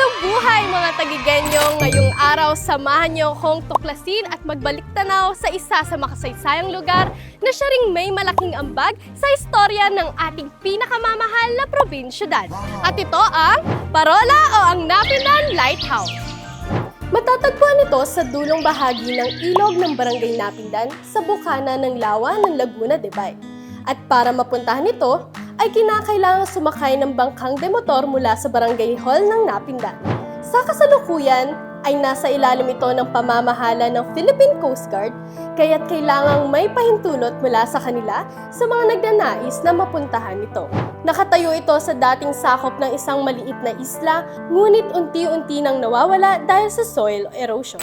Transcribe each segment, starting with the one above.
Magandang buhay mga tagigenyo! Ngayong araw, samahan niyo akong tuklasin at magbalik tanaw sa isa sa makasaysayang lugar na siya ring may malaking ambag sa istorya ng ating pinakamamahal na probinsyudad. At ito ang Parola o ang Napindan Lighthouse. Matatagpuan ito sa dulong bahagi ng ilog ng Barangay Napindan sa bukana ng lawa ng Laguna de Bay. At para mapuntahan ito, ay kinakailangan sumakay ng bangkang demotor mula sa Barangay Hall ng Napindan. Sa kasalukuyan, ay nasa ilalim ito ng pamamahala ng Philippine Coast Guard, kaya't kailangang may pahintulot mula sa kanila sa mga nagnanais na mapuntahan ito. Nakatayo ito sa dating sakop ng isang maliit na isla, ngunit unti-unti nang nawawala dahil sa soil erosion.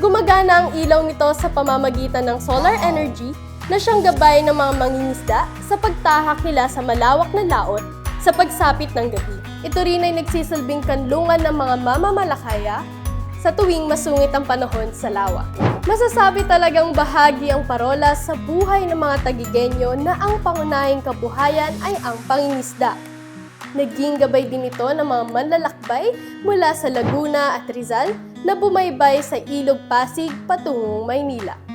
Gumagana ang ilaw nito sa pamamagitan ng solar energy na siyang gabay ng mga mangingisda sa pagtahak nila sa malawak na laot sa pagsapit ng gabi. Ito rin ay nagsisilbing kanlungan ng mga mamamalakaya sa tuwing masungit ang panahon sa lawa. Masasabi talagang bahagi ang parola sa buhay ng mga tagigenyo na ang pangunahing kabuhayan ay ang pangingisda. Naging gabay din ito ng mga manlalakbay mula sa Laguna at Rizal na bumaybay sa Ilog Pasig patungong Maynila.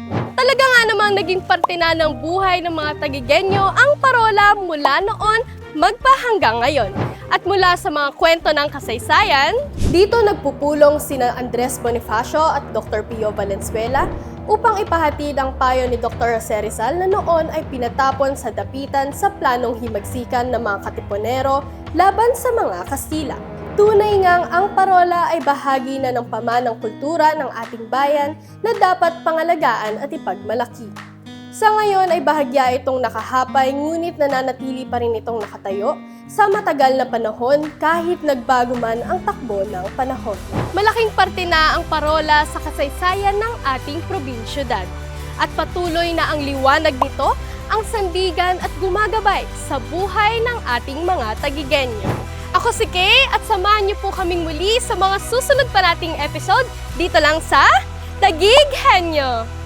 Talaga nga namang naging parte na ng buhay ng mga tagigenyo ang parola mula noon magpa hanggang ngayon. At mula sa mga kwento ng kasaysayan, dito nagpupulong sina Andres Bonifacio at Dr. Pio Valenzuela upang ipahatid ang payo ni Dr. Jose Rizal na noon ay pinatapon sa dapitan sa planong himagsikan ng mga katipunero laban sa mga Kastila. Tunay ngang ang parola ay bahagi na ng pamanang kultura ng ating bayan na dapat pangalagaan at ipagmalaki. Sa ngayon ay bahagya itong nakahapay ngunit nananatili pa rin itong nakatayo sa matagal na panahon kahit nagbago man ang takbo ng panahon. Malaking parte na ang parola sa kasaysayan ng ating probinsyudad. At patuloy na ang liwanag nito ang sandigan at gumagabay sa buhay ng ating mga tagigenyo. Ako si Kay at samahan niyo po kaming muli sa mga susunod pa nating episode dito lang sa Tagig Henyo!